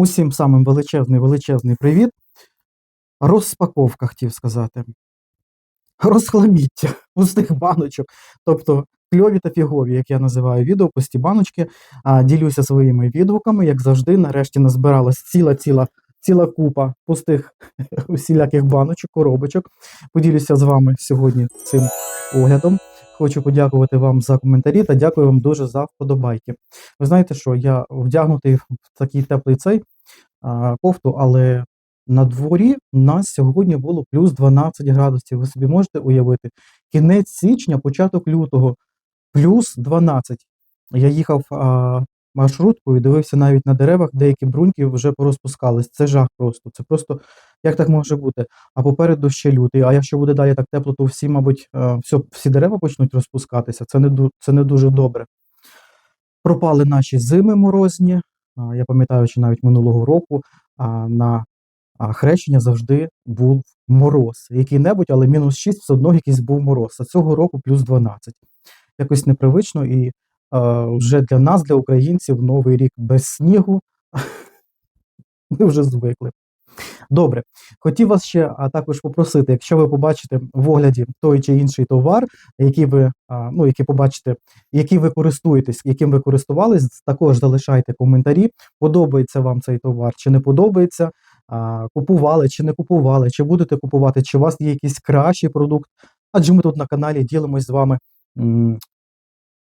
Усім самим величезний величезний привіт. Розпаковка, хотів сказати. Розхламіття пустих баночок. Тобто кльові та фігові, як я називаю відео, пусті баночки. А, ділюся своїми відгуками, як завжди. Нарешті назбиралась ціла ціла ціла купа пустих усіляких баночок, коробочок. Поділюся з вами сьогодні цим оглядом. Хочу подякувати вам за коментарі та дякую вам дуже за вподобайки. Ви знаєте, що я вдягнутий в такий теплий цей а, кофту, але на дворі у нас сьогодні було плюс 12 градусів. Ви собі можете уявити. Кінець січня, початок лютого, плюс 12. Я їхав а, маршруткою, дивився навіть на деревах, деякі бруньки вже порозпускались. Це жах просто. Це просто як так може бути? А попереду ще лютий. А якщо буде далі так тепло, то всі, мабуть, все, всі дерева почнуть розпускатися. Це не, це не дуже добре. Пропали наші зими морозні. Я пам'ятаю, що навіть минулого року на хрещення завжди був мороз. Який-небудь, але мінус 6 все одно якийсь був мороз. А цього року плюс 12. Якось непривично, і е, вже для нас, для українців, новий рік без снігу. Ми вже звикли. Добре, хотів вас ще а, також попросити, якщо ви побачите в огляді той чи інший товар, який ви а, ну, який побачите, який ви користуєтесь, яким ви користувались, також залишайте коментарі. Подобається вам цей товар чи не подобається, а, купували чи не купували, чи будете купувати, чи у вас є якийсь кращий продукт. Адже ми тут на каналі ділимось з вами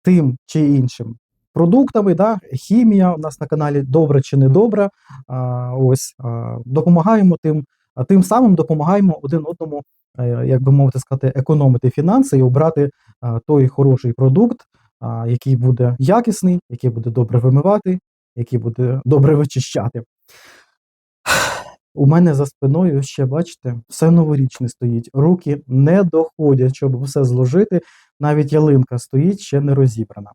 тим чи іншим продуктами. Да? Хімія у нас на каналі добра чи не добра. А, ось а, допомагаємо тим, а тим самим допомагаємо один одному, е, як би мовити сказати, економити фінанси і обрати а, той хороший продукт, а, який буде якісний, який буде добре вимивати, який буде добре вичищати. У мене за спиною ще, бачите, все новорічне стоїть. Руки не доходять, щоб все зложити. Навіть ялинка стоїть, ще не розібрана.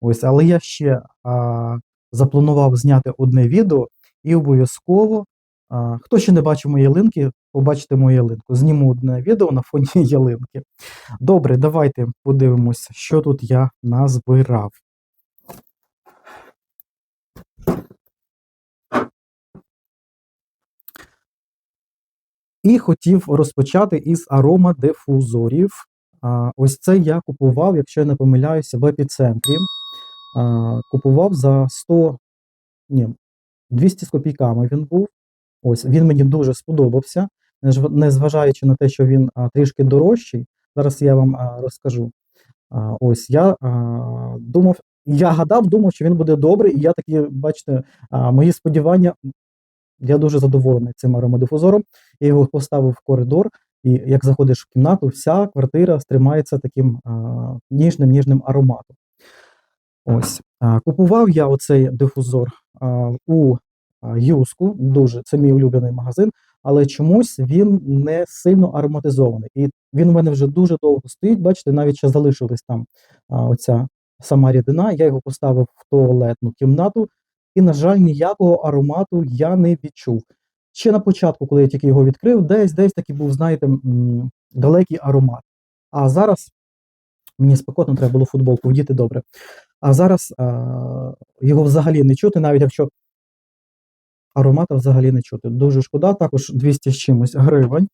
Ось, але я ще а, запланував зняти одне відео і обов'язково, хто ще не бачив мої ялинки, побачите мою ялинку. Зніму одне відео на фоні ялинки. Добре, давайте подивимось, що тут я назбирав. І хотів розпочати із аромадифузорів. Ось це я купував, якщо я не помиляюся, в епіцентрі. Купував за 100, ні, 200 з копійками він був. Ось він мені дуже сподобався, незважаючи на те, що він трішки дорожчий. Зараз я вам розкажу. Ось я думав, я гадав, думав, що він буде добрий, і я такі, бачите, мої сподівання. Я дуже задоволений цим аромадифузором. Я його поставив в коридор, і як заходиш в кімнату, вся квартира стримається таким ніжним ніжним ароматом. Ось купував я оцей дифузор у Юску. Дуже це мій улюблений магазин, але чомусь він не сильно ароматизований. І він у мене вже дуже довго стоїть. Бачите, навіть ще залишилась там оця сама рідина. Я його поставив в туалетну кімнату, і, на жаль, ніякого аромату я не відчув. Ще на початку, коли я тільки його відкрив, десь десь такий був, знаєте, далекий аромат. А зараз мені спекотно треба було футболку вдіти добре. А зараз а, його взагалі не чути, навіть якщо аромата взагалі не чути. Дуже шкода, також 200 з чимось гривень.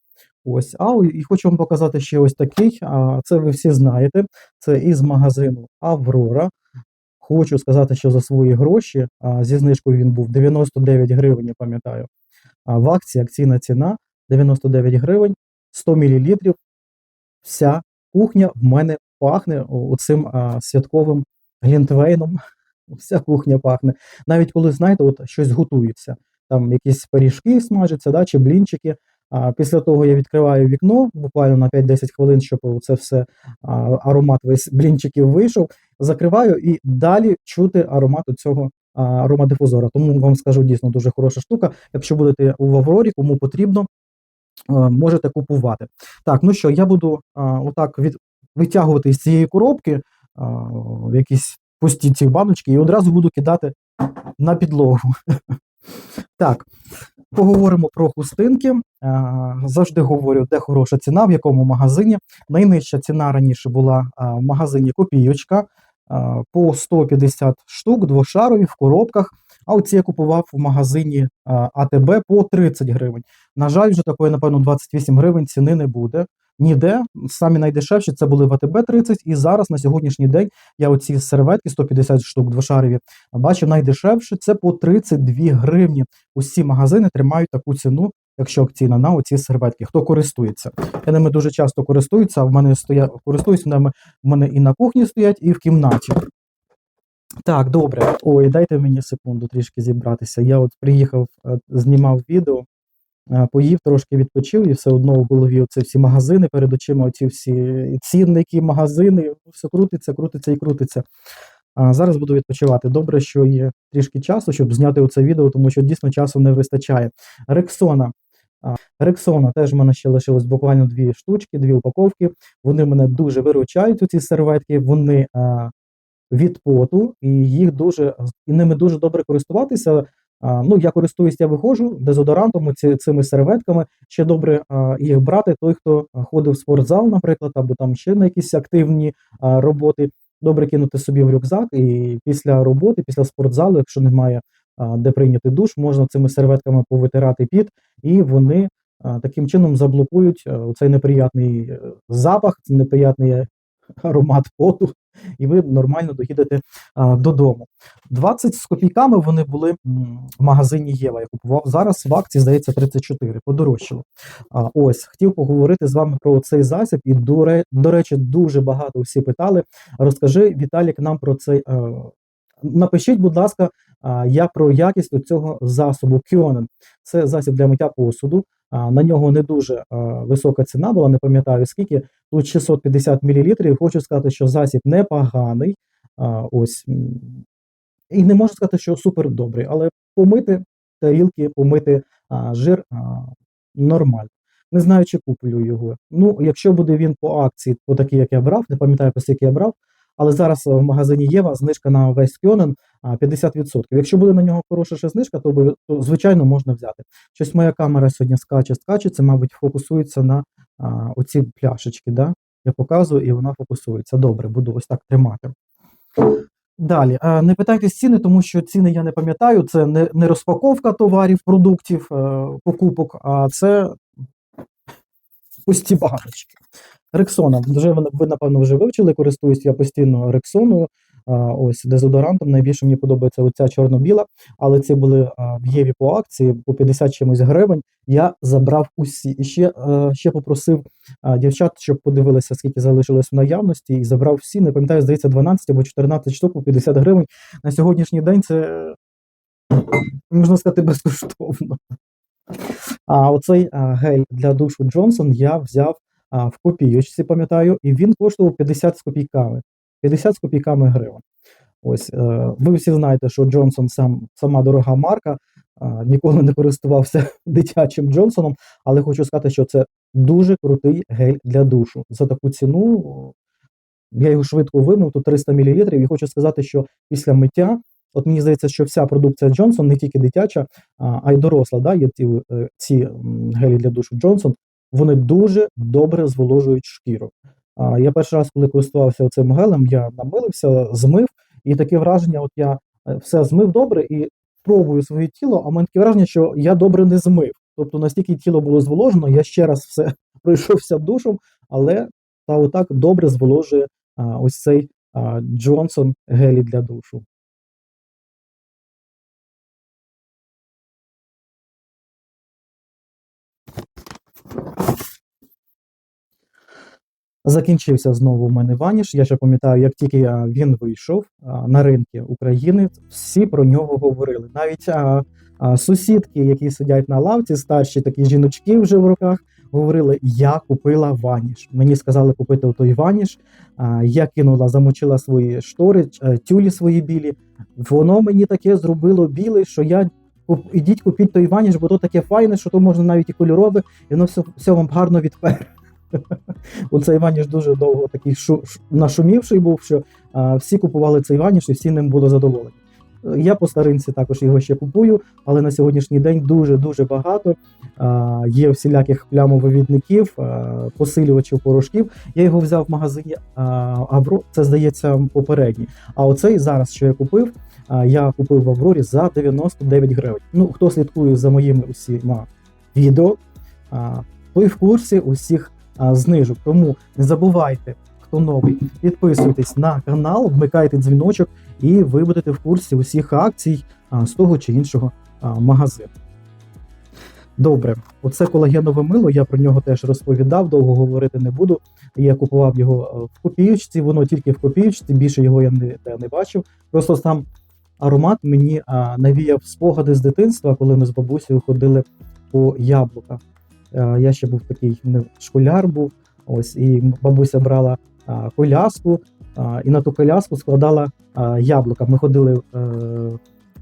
Ось, а і хочу вам показати ще ось такий. А, це ви всі знаєте. Це із магазину Аврора. Хочу сказати, що за свої гроші а, зі знижкою він був 99 гривень, я пам'ятаю. А в акції акційна ціна 99 гривень, 100 мл. Вся кухня в мене пахне оцим а, святковим глінтвейном. Вся кухня пахне. Навіть коли, знаєте, от щось готується, там якісь пиріжки смажаться, да, чи блінчики. А після того я відкриваю вікно буквально на 5-10 хвилин, щоб це все а, аромат весь блінчиків вийшов. Закриваю і далі чути аромат цього аромадифузора. Тому вам скажу дійсно дуже хороша штука. Якщо будете у Аврорі, кому потрібно, е, можете купувати. Так, ну що, я буду отак від, витягувати з цієї коробки в якісь пусті ці баночки і одразу буду кидати на підлогу. Так, поговоримо про хустинки. Завжди говорю, де хороша ціна, в якому магазині. Найнижча ціна раніше була в магазині Копійочка по 150 штук, двошарові в коробках. А оці я купував в магазині АТБ по 30 гривень. На жаль, вже такої, напевно, 28 гривень ціни не буде. Ніде самі найдешевші це були в АТБ 30, і зараз на сьогоднішній день я оці серветки 150 штук двошарові бачив найдешевше це по 32 гривні. Усі магазини тримають таку ціну, якщо акційна на оці серветки. Хто користується? Я ними дуже часто користуюся. а В мене стоять користуюся ними. В мене і на кухні стоять, і в кімнаті. Так, добре. Ой, дайте мені секунду трішки зібратися. Я от приїхав, е, знімав відео, е, поїв, трошки відпочив, і все одно в голові оце всі магазини перед очима, оці всі цінники, магазини, все крутиться, крутиться і крутиться. А зараз буду відпочивати. Добре, що є трішки часу, щоб зняти оце відео, тому що дійсно часу не вистачає. Рексона. Рексона теж в мене ще лишилось буквально дві штучки, дві упаковки. Вони мене дуже виручають, ці серветки. Вони а, від поту, і їх дуже і ними дуже добре користуватися. А, ну, я користуюсь, я виходжу дезодорантом, ці, цими серветками. Ще добре а, їх брати, той, хто ходив в спортзал, наприклад, або там ще на якісь активні а, роботи. Добре кинути собі в рюкзак, і після роботи, після спортзалу, якщо немає де прийняти душ, можна цими серветками повитирати під, і вони таким чином заблокують цей неприятний е, запах, цей неприятний аромат поту, і ви нормально доїдете додому. 20 з копійками вони були в магазині Єва. Я купував зараз в акції, здається, 34, подорожчало. А, ось хотів поговорити з вами про цей засіб, і до речі, дуже багато всі питали. Розкажи, Віталік, нам про цей. Напишіть, будь ласка, я про якість цього засобу Кьонен. Це засіб для миття посуду. На нього не дуже висока ціна була, не пам'ятаю скільки. Тут 650 мл. Хочу сказати, що засіб непоганий. Ось і не можу сказати, що супер добрий, але помити тарілки, помити жир нормально. Не знаю, чи куплю його. Ну, якщо буде він по акції, по такій, як я брав, не пам'ятаю, по скільки я брав, але зараз в магазині Єва знижка на весь Кьонен 50%. Якщо буде на нього хороша ще знижка, то, звичайно можна взяти. Щось моя камера сьогодні скаче, скаче, це, мабуть, фокусується на а, оці пляшечки. Да? Я показую, і вона фокусується. Добре, буду ось так тримати. Далі, е, не питайте ціни, тому що ціни я не пам'ятаю. Це не, не розпаковка товарів, продуктів, е, покупок, а це пусті баночки. Рексона. Вже ви, напевно, вже вивчили, користуюсь я постійно рексоною. Ось дезодорантом. Найбільше мені подобається оця чорно-біла, але ці були в Єві по акції по 50 чимось гривень. Я забрав усі. І ще, е, ще попросив дівчат, щоб подивилися, скільки залишилось в наявності, і забрав всі. Не пам'ятаю, здається, 12 або 14 штук по 50 гривень. На сьогоднішній день це можна сказати безкоштовно. А оцей гель для душу Джонсон я взяв а, в копійочці, пам'ятаю, і він коштував 50 з копійками. 50 з копійками гривень. Ось е, ви всі знаєте, що Джонсон сам сама дорога марка. а, Ніколи не користувався дитячим Джонсоном, але хочу сказати, що це дуже крутий гель для душу. За таку ціну я його швидко вимив, тут 300 мл, і хочу сказати, що після миття, от мені здається, що вся продукція Джонсон, не тільки дитяча, а, й доросла, да, є ці, е, ці гелі для душу Джонсон, вони дуже добре зволожують шкіру. А, я перший раз, коли користувався цим гелем, я намилився, змив, і таке враження, от я е, все змив добре і пробую своє тіло, а мене таке враження, що я добре не змив. Тобто настільки тіло було зволожено, я ще раз все пройшовся душем, але та отак добре зволожує а, ось цей а, Джонсон гелі для душу. Закінчився знову у мене ваніш. Я ще пам'ятаю, як тільки він вийшов на ринки України, всі про нього говорили. Навіть а, а, сусідки, які сидять на лавці, старші такі жіночки вже в руках, говорили: Я купила ваніш. Мені сказали купити той ваніш. Я кинула, замочила свої штори, е, тюлі свої білі. Воно мені таке зробило біле, що я. Ідіть купіть той ваніш, бо то таке файне, що то можна навіть і кольорове, і воно все, все вам гарно відпере. Оцей ваніш дуже довго такий шу, нашумівший був, що а, всі купували цей ваніш і всі ним були задоволені. Я по старинці також його ще купую, але на сьогоднішній день дуже-дуже багато. А, Є всіляких плямовивідників, а, посилювачів порошків. Я його взяв в магазині Авро, це здається попередній. А оцей зараз, що я купив, а, я купив в Аврорі за 99 гривень. Ну, хто слідкує за моїми усіма відео, а, той в курсі усіх знижок. Тому не забувайте, хто новий, підписуйтесь на канал, вмикайте дзвіночок, і ви будете в курсі усіх акцій з того чи іншого магазину. Добре, оце колагенове мило, я про нього теж розповідав, довго говорити не буду. Я купував його в копіючці, воно тільки в копіючці, більше його я не, не бачив. Просто сам аромат мені навіяв спогади з дитинства, коли ми з бабусею ходили по яблука. Е, я ще був такий школяр був, ось, і бабуся брала коляску, і на ту коляску складала яблука. Ми ходили е,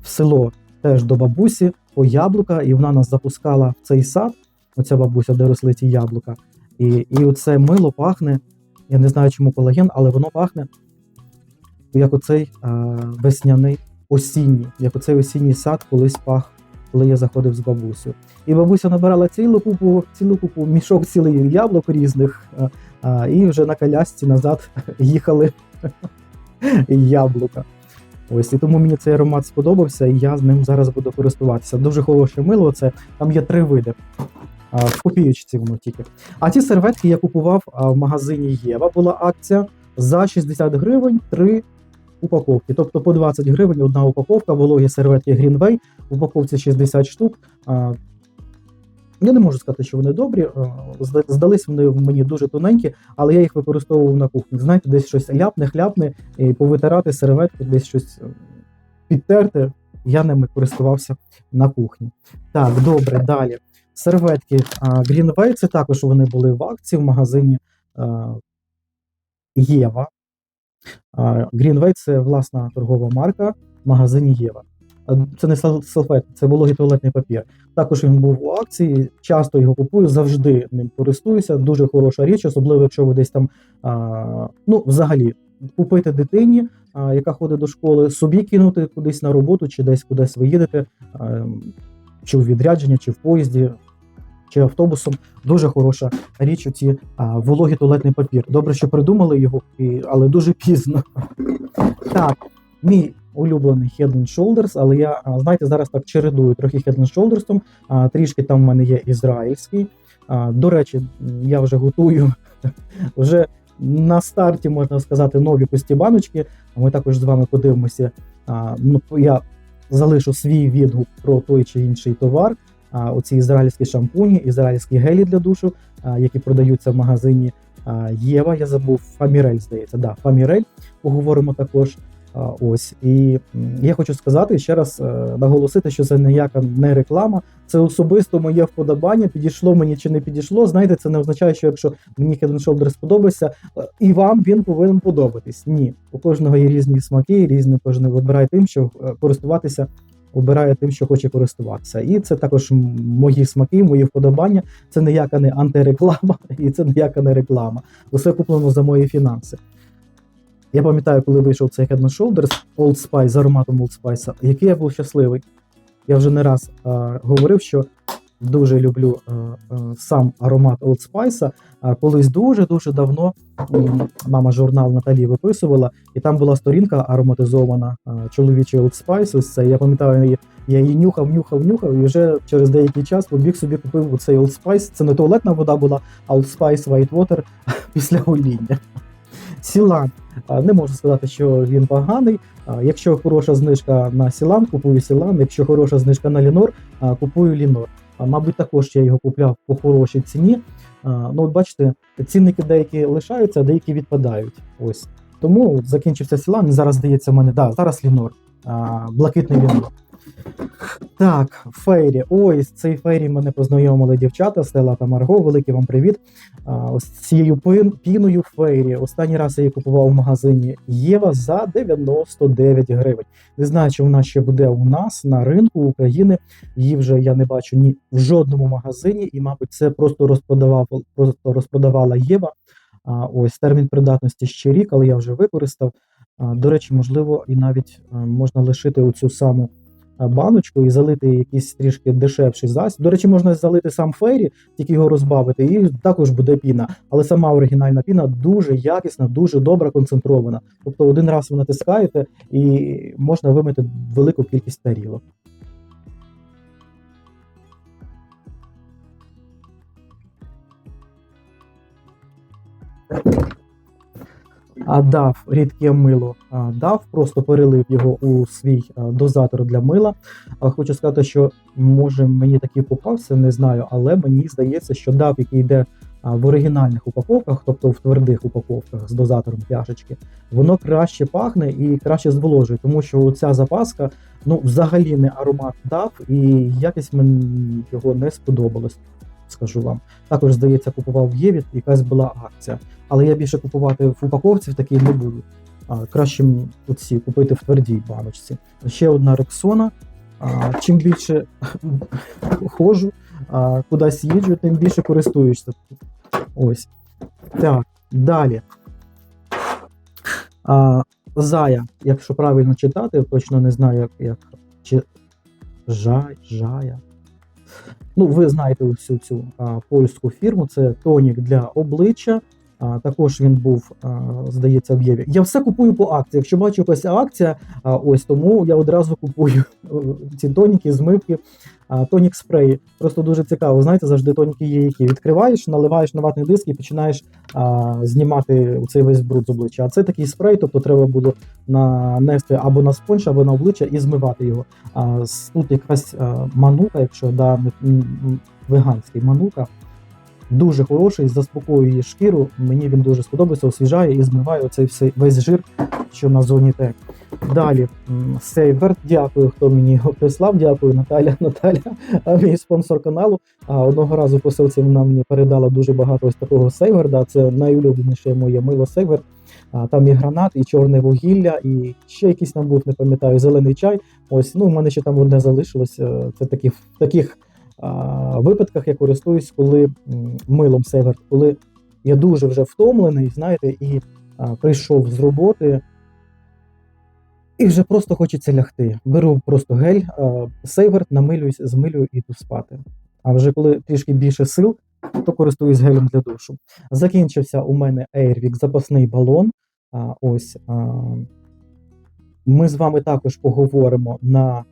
в село теж до бабусі по яблука, і вона нас запускала в цей сад, оця бабуся, де росли ті яблука. І, і оце мило пахне. Я не знаю, чому колаген, але воно пахне як оцей весняний осінній, як оцей осінній сад колись пах, коли я заходив з бабусею. І бабуся набирала цілу купу, цілу купу мішок цілий яблук різних, і вже на колясці назад їхали яблука. Ось і тому мені цей аромат сподобався, і я з ним зараз буду користуватися. Дуже хороше мило. Це там є три види. В копіючці воно тільки. А ці серветки я купував в магазині Єва. Була акція за 60 гривень три упаковки. Тобто по 20 гривень одна упаковка, вологі серветки Greenway, в упаковці 60 штук. Я не можу сказати, що вони добрі. Здались вони мені дуже тоненькі, але я їх використовував на кухні. Знаєте, десь щось ляпне, хляпне, і повитирати серветку, десь щось підтерти. Я ними користувався на кухні. Так, добре, далі. Серветки Greenway, це також вони були в акції в магазині Єва. Greenway це власна торгова марка в магазині Єва. Це не сал- салфетки, це вологий туалетний папір. Також він був у акції, часто його купую, завжди ним користуюся. Дуже хороша річ, особливо якщо ви десь там, ну, взагалі, купити дитині, яка ходить до школи, собі кинути кудись на роботу, чи десь кудись ви їдете, чи у відрядження, чи в поїзді, чи автобусом. Дуже хороша річ. Оці а, вологий туалетний папір. Добре, що придумали його, і, але дуже пізно. Так, мій улюблений Head and Shoulders, але я, знаєте, зараз так чередую трохи Head and Shoulders, а, трішки там в мене є ізраїльський. А, До речі, я вже готую вже на старті, можна сказати, нові пусті баночки. Ми також з вами подивимося. А, Ну, я залишу свій відгук про той чи інший товар. Оці ізраїльські шампуні, ізраїльські гелі для душу, які продаються в магазині Єва. Я забув Фамірель, здається. Да, Фамірель. Поговоримо також. Ось і я хочу сказати ще раз е, наголосити, що це ніяка не реклама, це особисто моє вподобання. Підійшло мені чи не підійшло. Знаєте, це не означає, що якщо мені Head and Shoulders сподобається, е, і вам він повинен подобатись. Ні, у кожного є різні смаки, різні кожен вибирає тим, що е, користуватися, обирає тим, що хоче користуватися. І це також мої смаки, мої вподобання. Це ніяка не антиреклама, і це ніяка не реклама. Усе куплено за мої фінанси. Я пам'ятаю, коли вийшов цей Head Shoulders Old Spice з ароматом Old Spice, який я був щасливий. Я вже не раз а, говорив, що дуже люблю а, а, сам аромат Old Spice. А колись дуже-дуже давно мама журнал Наталі виписувала, і там була сторінка ароматизована а, чоловічий Old Spice. Ось це. Я пам'ятаю, я її нюхав, нюхав, нюхав, і вже через деякий час побіг собі купив цей Old Spice. Це не туалетна вода була, а Old Spice White Water після гоління. Сілан. Не можу сказати, що він поганий. Якщо хороша знижка на Сілан, купую Сілан. Якщо хороша знижка на Лінор, купую Лінор. А, Мабуть, також я його купляв по хорошій ціні. Ну, от бачите, цінники деякі лишаються, а деякі відпадають. Ось. Тому закінчився Сілан. Зараз здається в мене. Да, зараз Лінор. Блакитний Лінор. Так, Фейрі. Ой, з цей Фейрі мене познайомили дівчата, Стела та Марго. Великий вам привіт. А, ось цією піною Фейрі. Останній раз я її купував в магазині Єва за 99 гривень. Не знаю, чи вона ще буде у нас на ринку України. Її вже я не бачу ні в жодному магазині, і, мабуть, це просто розпродавав, просто розпродавала Єва. А, ось термін придатності ще рік, але я вже використав. А, До речі, можливо, і навіть е, можна лишити оцю саму баночку і залити якийсь трішки дешевший засіб. До речі, можна залити сам фейрі, тільки його розбавити, і також буде піна. Але сама оригінальна піна дуже якісна, дуже добра, концентрована. Тобто один раз ви натискаєте і можна вимити велику кількість тарілок. А дав рідке мило, а, дав, просто перелив його у свій а, дозатор для мила. А хочу сказати, що може мені такий попався, не знаю, але мені здається, що дав, який йде а, в оригінальних упаковках, тобто в твердих упаковках з дозатором пляшечки, воно краще пахне і краще зволожує, тому що ця запаска ну взагалі не аромат дав, і якість мені його не сподобалось. Скажу вам. Також, здається, купував в Єві, якась була акція. Але я більше купувати в упаковці в такій не буду. А, краще оці купити в твердій баночці. Ще одна рексона. А, чим більше ходжу, а, кудись їжджу, тим більше користуєшся. Ось. Так, далі. А, Зая, якщо правильно читати, точно не знаю, як, як чи жай, жая. Ну, ви знаєте всю цю а, польську фірму, це тонік для обличчя. Також він був, здається, в Єві. Я все купую по акції. Якщо бачу якась акція, ось тому я одразу купую е, ці тоніки, змивки, тонік спреї. Просто дуже цікаво. Знаєте, завжди тоніки є, які відкриваєш, наливаєш на ватний диск і починаєш знімати цей весь бруд з обличчя. А це такий спрей, тобто треба було нанести або на спонж, або на обличчя і змивати його. Тут якась манука, якщо да, веганський манука. Дуже хороший, заспокоює шкіру. Мені він дуже сподобався, освіжає і змиває оцей всей весь жир, що на зоні Т. Далі м, Сейверт, дякую, хто мені його прислав. Дякую, Наталя. Наталя, мій спонсор каналу. А, одного разу посилці вона мені передала дуже багато ось такого Сейверда. Це найулюбленіше моє мило Сейверт. А, Там і гранат, і чорне вугілля, і ще якийсь там був, не пам'ятаю, зелений чай. Ось, ну, в мене ще там одне залишилось. е, Це таких а, випадках я користуюсь, коли милом Северт, коли я дуже вже втомлений, знаєте, і прийшов з роботи. І вже просто хочеться лягти. Беру просто гель, сейверт, намилююсь, змилюю і йду спати. А вже коли трішки більше сил, то користуюсь гелем для душу. Закінчився у мене Airwick запасний балон. Ось ми з вами також поговоримо на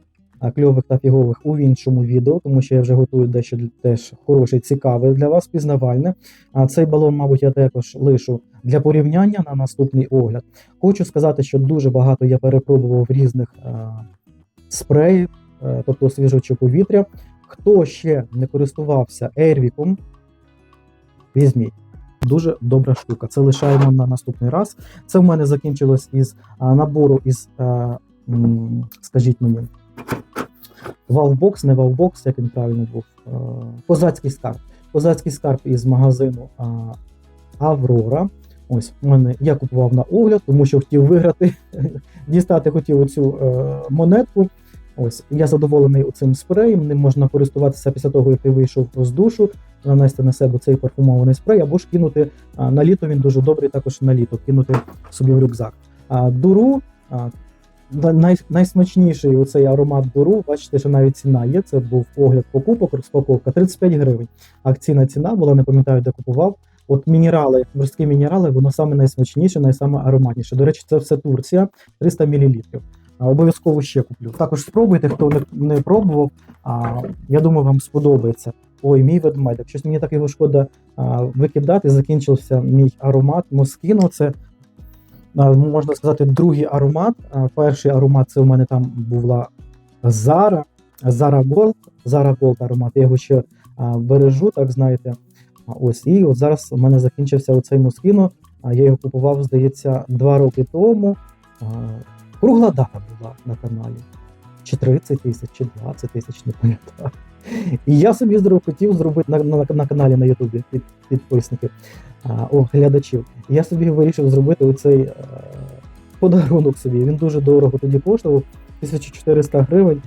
кльових та фігових у іншому відео, тому що я вже готую дещо теж хороше, цікаве для вас, пізнавальне. А цей балон, мабуть, я також лишу для порівняння на наступний огляд. Хочу сказати, що дуже багато я перепробував різних а, спреїв, е, тобто освіжувачів повітря. Хто ще не користувався Airwick, візьміть. Дуже добра штука. Це лишаємо на наступний раз. Це в мене закінчилось із а, набору із, скажіть мені, Вавбокс, не Вавбокс, як він правильно був. Козацький скарб. Козацький скарб із магазину Аврора. Ось мене я купував на огляд, тому що хотів виграти, дістати хотів оцю е, монетку. Ось я задоволений цим спреєм. Ним можна користуватися після того, як ти вийшов з душу, нанести на себе цей парфумований спрей, або ж кинути на літо. Він дуже добрий, також на літо кинути собі в рюкзак. Дуру най, найсмачніший оцей аромат дуру. Бачите, що навіть ціна є. Це був огляд покупок, розпаковка 35 гривень. Акційна ціна була, не пам'ятаю, де купував. От мінерали, морські мінерали, воно саме найсмачніше, найсаме ароматніше. До речі, це все Турція, 300 мл. Обов'язково ще куплю. Також спробуйте, хто не, не пробував. А, я думаю, вам сподобається. Ой, мій ведмедик. Щось мені так його шкода а, викидати. Закінчився мій аромат Москіно. Це можна сказати, другий аромат. Перший аромат це в мене там була Зара, Зара Голд. Зара Голд аромат. Я його ще бережу, так знаєте. Ось і от зараз у мене закінчився оцей Москіно. А я його купував, здається, два роки тому. Кругла дата була на каналі. Чи 30 тисяч, чи 20 тисяч, не пам'ятаю. І я собі хотів зробити на, на, на каналі на Ютубі під, підписників, а, о, глядачів. Я собі вирішив зробити оцей е, подарунок собі. Він дуже дорого тоді коштував, 1400 гривень,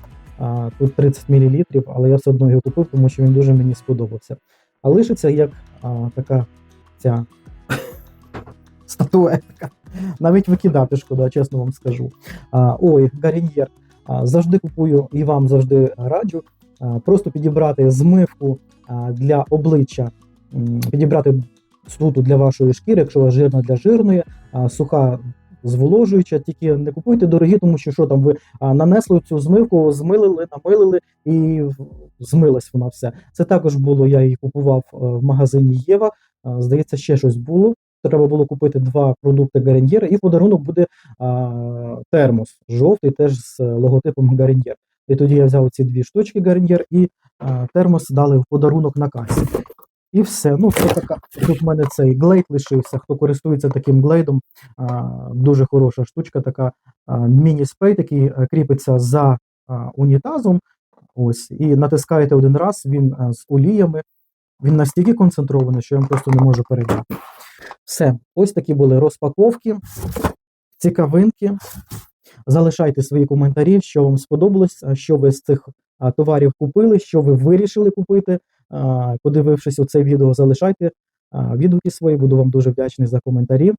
тут 30 мл, але я все одно його купив, тому що він дуже мені сподобався. А лишиться як а, така ця статуетка. Навіть викидати шкода, чесно вам скажу. А, ой, Гаріньєр. Завжди купую і вам завжди раджу. Просто підібрати змивку для обличчя, підібрати суто для вашої шкіри, якщо у вас жирна для жирної, а, суха зволожуюча, тільки не купуйте дорогі, тому що що там ви а, нанесли цю змивку, змилили, намилили і змилась вона все. Це також було, я її купував е, в магазині Єва. А, Здається, ще щось було. Треба було купити два продукти Гареньєра, і подарунок буде а, термос жовтий, теж з е, логотипом Гареньєр. І тоді я взяв ці дві штучки Гареньєр і а, термос дали в подарунок на касі. І все. Ну, це така. Тут в мене цей глейд лишився. Хто користується таким глейдом, дуже хороша штучка, така міні-спрей, який е, кріпиться за унітазом. Ось, і натискаєте один раз, він з оліями. Він настільки концентрований, що я вам просто не можу передати. Все, ось такі були розпаковки, цікавинки. Залишайте свої коментарі, що вам сподобалось, що ви з цих товарів купили, що ви вирішили купити. Подивившись у це відео, залишайте відгуки свої. Буду вам дуже вдячний за коментарі,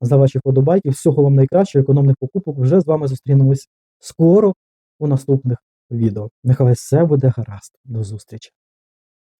за ваші вподобайки. Всього вам найкращого, економних покупок. Вже з вами зустрінемось скоро у наступних відео. Нехай все буде гаразд. До зустрічі!